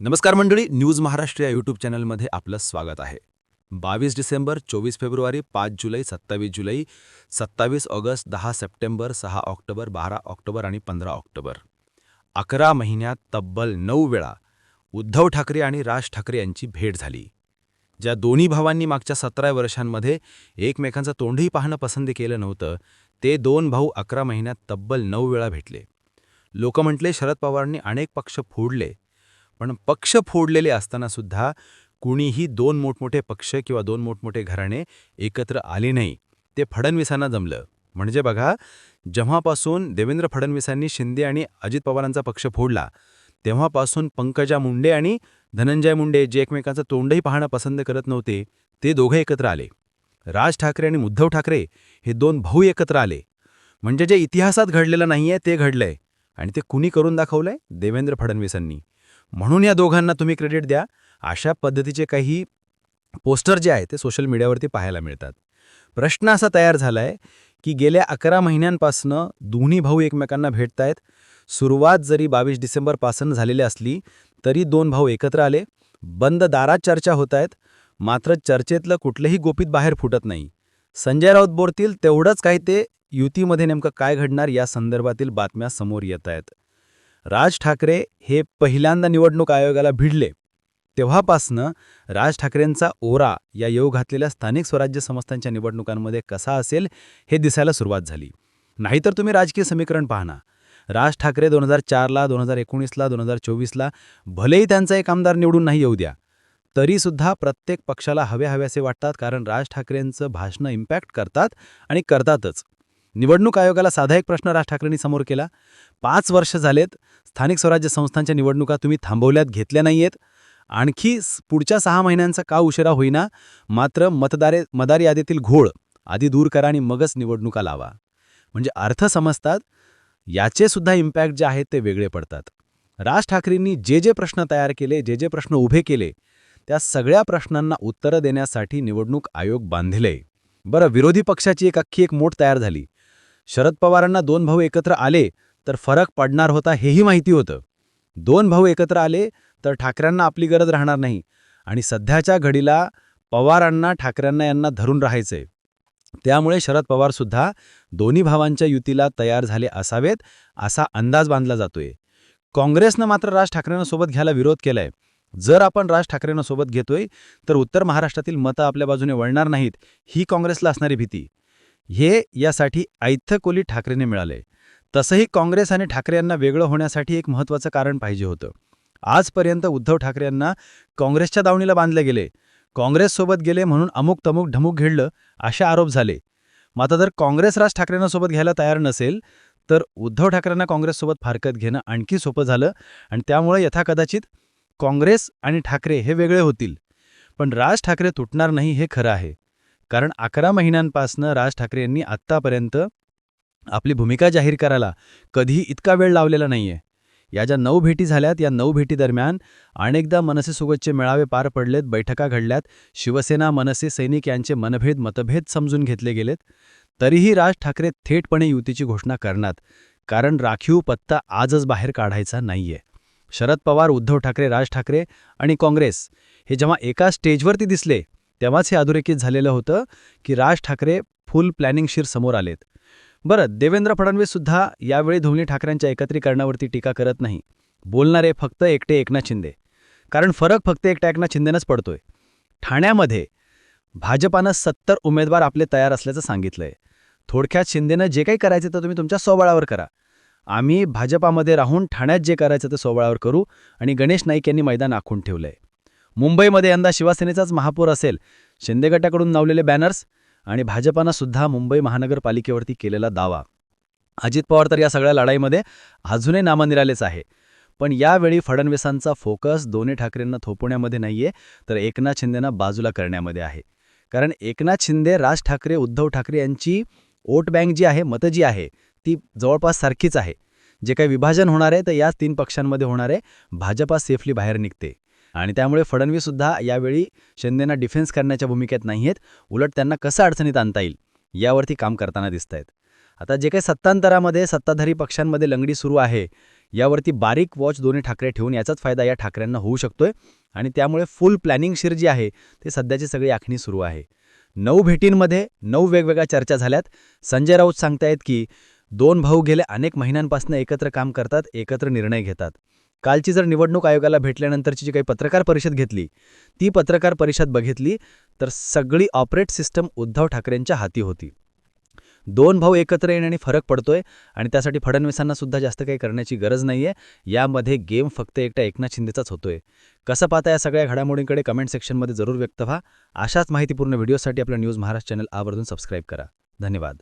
नमस्कार मंडळी न्यूज महाराष्ट्र या यूट्यूब चॅनलमध्ये आपलं स्वागत आहे. बावीस डिसेंबर चोवीस फेब्रुवारी पाच जुलै सत्तावीस जुलै सत्तावीस ऑगस्ट दहा सप्टेंबर सहा ऑक्टोबर बारा ऑक्टोबर आणि पंधरा ऑक्टोबर. अकरा महिन्यात तब्बल नऊ वेळा उद्धव ठाकरे आणि राज ठाकरे यांची भेट झाली. ज्या दोन्ही भावांनी मागच्या सतरा वर्षांमध्ये एकमेकांचं तोंडही पाहणं पसंत केलं नव्हतं ते दोन भाऊ अकरा महिन्यात तब्बल नऊ वेळा भेटले. लोक म्हटले शरद पवारांनी अनेक पक्ष फोडले पण पक्ष फोडलेले असतानासुद्धा कुणीही दोन मोठमोठे पक्ष किंवा दोन मोठमोठे घराणे एकत्र आले नाही. ते फडणवीसांना जमलं. म्हणजे बघा जेव्हापासून देवेंद्र फडणवीसांनी शिंदे आणि अजित पवारांचा पक्ष फोडला तेव्हापासून पंकजा मुंडे आणि धनंजय मुंडे जे एकमेकांचं तोंडही पाहणं पसंत करत नव्हते ते दोघे एकत्र आले. राज ठाकरे आणि उद्धव ठाकरे हे दोन भाऊ एकत्र आले. म्हणजे जे इतिहासात घडलेलं नाहीये ते घडलंय. आणि ते कुणी करून दाखवलंय? देवेंद्र फडणवीसांनी. म्हणून या दोघांना तुम्ही क्रेडिट द्या. अशा पद्धतीचे काही पोस्टर जे आहे ते सोशल मीडियावरती पाहायला मिळतात. प्रश्न असा तयार झाला आहे की गेल्या अकरा महिन्यांपासनं दोन्ही भाऊ एकमेकांना भेटतायत. सुरुवात जरी बावीस डिसेंबरपासून झालेली असली तरी दोन भाऊ एकत्र आले. बंद दारात चर्चा होत आहेत मात्र चर्चेतलं कुठलंही गोपीत बाहेर फुटत नाही. संजय राऊत बोलतील तेवढंच काही ते युतीमध्ये नेमकं काय घडणार या संदर्भातील बातम्या समोर येत आहेत राज ठाकरे हे पहिल्यांदा निवडणूक आयोगाला भिडले. तेव्हापासनं राज ठाकरेंचा ओरा या येऊ घातलेल्या स्थानिक स्वराज्य संस्थांच्या निवडणुकांमध्ये कसा असेल हे दिसायला सुरुवात झाली. नाहीतर तुम्ही राजकीय समीकरण पाहना. राज ठाकरे दोन हजार चारला दोन हजार एकोणीसला दोन हजार चोवीसला भलेही त्यांचा एक आमदार निवडून नाही येऊ द्या तरीसुद्धा प्रत्येक पक्षाला हवे हव्यासे वाटतात कारण राज ठाकरेंचं भाषणं इम्पॅक्ट करतात आणि करतातच. निवडणूक आयोगाला साधा एक प्रश्न राज ठाकरेंनी समोर केला. पाच वर्ष झालेत स्थानिक स्वराज्य संस्थांच्या निवडणुका तुम्ही थांबवल्यात घेतल्या नाहीयेत. आणखी पुढच्या सहा महिन्यांचा का उशिरा होईना मात्र मतदारे मतदार यादीतील घोळ आधी दूर करा आणि मगच निवडणुका लावा. म्हणजे अर्थ समजतात याचे सुद्धा इम्पॅक्ट जे आहेत ते वेगळे पडतात. राज ठाकरेंनी जे जे प्रश्न तयार केले जे जे प्रश्न उभे केले त्या सगळ्या प्रश्नांना उत्तरं देण्यासाठी निवडणूक आयोग बांधले. बरं विरोधी पक्षाची एक अख्खी एक मोठ तयार झाली. शरद पवारांना दोन भाऊ एकत्र आले तर फरक पडणार होता हेही माहिती होतं. दोन भाऊ एकत्र आले तर ठाकरेंना आपली गरज राहणार नाही. आणि सध्याच्या घडीला पवारांना ठाकरेंना यांना धरून राहायचंय. त्यामुळे शरद पवारसुद्धा दोन्ही भावांच्या युतीला तयार झाले असावेत असा अंदाज बांधला जातोय. काँग्रेसनं मात्र राज ठाकरेंना सोबत घ्यायला विरोध केलाय. जर आपण राज ठाकरेंना सोबत घेतोय तर उत्तर महाराष्ट्रातील मतं आपल्या बाजूने वळणार नाहीत ही काँग्रेसला असणारी भीती. हे यासाठी ऐथ्यकोली ठाकरेने मिळाले तसंही काँग्रेस आणि ठाकरे यांना वेगळं होण्यासाठी एक महत्त्वाचं कारण पाहिजे होतं. आजपर्यंत उद्धव ठाकरे यांना काँग्रेसच्या दावणीला बांधले गेले. काँग्रेससोबत गेले म्हणून अमुक तमुक ढमुक घडलं असे आरोप झाले. मात्र जर काँग्रेस राज ठाकरेंना सोबत घ्यायला तयार नसेल तर उद्धव ठाकरेंना काँग्रेससोबत फारकत घेणं आणखी सोपं झालं आणि त्यामुळे यथाकदाचित काँग्रेस आणि ठाकरे हे वेगळे होतील. पण राज ठाकरे तुटणार नाही हे खरं आहे. कारण अकरा महिन्यांपासनं राज ठाकरे यांनी आत्तापर्यंत आपली भूमिका जाहीर करायला कधीही इतका वेळ लावलेला नाहीये. या ज्या नऊ भेटी झाल्यात या नऊ भेटी दरम्यान अनेकदा मनसेसोबतचे मेळावे पार पडलेत बैठका घडल्यात. शिवसेना मनसे सैनिक यांचे मनभेद मतभेद समजून घेतले गेलेत. तरीही राज ठाकरे थेटपणे युतीची घोषणा करणार कारण राखीव पत्ता आजच बाहेर काढायचा नाहीये. शरद पवार उद्धव ठाकरे राज ठाकरे आणि काँग्रेस हे जेव्हा एका स्टेजवरती दिसले तेव्हाच हे अधोरेखित झालेलं होतं की राज ठाकरे फुल प्लॅनिंगशीर समोर आलेत. बरं देवेंद्र फडणवीस सुद्धा यावेळी धोनी ठाकरेंच्या एकत्रीकरणावरती टीका करत नाही. बोलणारे फक्त एकटे एकनाथ शिंदे. कारण फरक फक्त एकट्या एकनाथ शिंदेनंच पडतोय. ठाण्यामध्ये भाजपानं सत्तर उमेदवार आपले तयार असल्याचं सांगितलंय. थोडक्यात शिंदेनं जे काही करायचं तर तुम्ही तुमच्या सोबळावर करा. आम्ही भाजपामध्ये राहून ठाण्यात जे करायचं ते सोबळावर करू आणि गणेश नाईक यांनी मैदान आखून ठेवलंय. मुंबईमध्ये यंदा शिवसेनेचाच महापौर असेल. शिंदे गटाकडून नावलेले बॅनर्स आणि भाजपानं सुद्धा मुंबई महानगरपालिकेवरती केलेला दावा. अजित पवार तर या सगळ्या लढाईमध्ये अजूनही नामनिरालेच आहे. पण यावेळी फडणवीसांचा फोकस दोन्ही ठाकरेंना थोपवण्यामध्ये नाहीये तर एकनाथ शिंदेना बाजूला करण्यामध्ये आहे. कारण एकनाथ शिंदे राज ठाकरे उद्धव ठाकरे यांची वोट बँक जी आहे मतं जी आहे ती जवळपास सारखीच आहे. जे काही विभाजन होणार आहे तर याच तीन पक्षांमध्ये होणार आहे. भाजपा सेफली बाहेर निघते. आणि त्यामुळे फडणवीस सुद्धा यावेळी शिंदेना डिफेन्स करण्याच्या भूमिकेत नाही आहेत उलट त्यांना कसं अडचणीत आणता येईल यावरती काम करताना दिसत आहेत. आता जे काही सत्तांतरामध्ये सत्ताधारी पक्षांमध्ये लंगडी सुरू आहे यावरती बारीक वॉच दोन्ही ठाकरे ठेवून याचाच फायदा या ठाकरेंना होऊ शकतोय. आणि त्यामुळे फुल प्लॅनिंगशीर जी आहे ते सध्याची सगळी आखणी सुरू आहे. नऊ भेटींमध्ये नऊ वेगवेगळ्या चर्चा झाल्यात. संजय राऊत सांगतायत की दोन भाऊ गेले अनेक महिन्यांपासून एकत्र काम करतात एकत्र निर्णय घेतात. कालची जर निवडणूक आयोगाला भेटल्यानंतरची जी काही पत्रकार परिषद घेतली ती पत्रकार परिषद बघितली तर सगळी ऑपरेट सिस्टम उद्धव ठाकरेंच्या हाती होती. दोन भाऊ एकत्र येण्याने फरक पडतोय आणि त्यासाठी फडणवीसांना सुद्धा जास्त काही करण्याची गरज नाहीये. यामध्ये गेम फक्त एकटा एकनाथ शिंदेचाच होतोय. कसं पाहता या सगळ्या घडामोडींकडे कमेंट सेक्शनमध्ये जरूर व्यक्त व्हा. अशाच माहितीपूर्ण व्हिडिओसाठी आपल्या न्यूज महाराष्ट्र चॅनल आवर्जून सबस्क्राईब करा. धन्यवाद.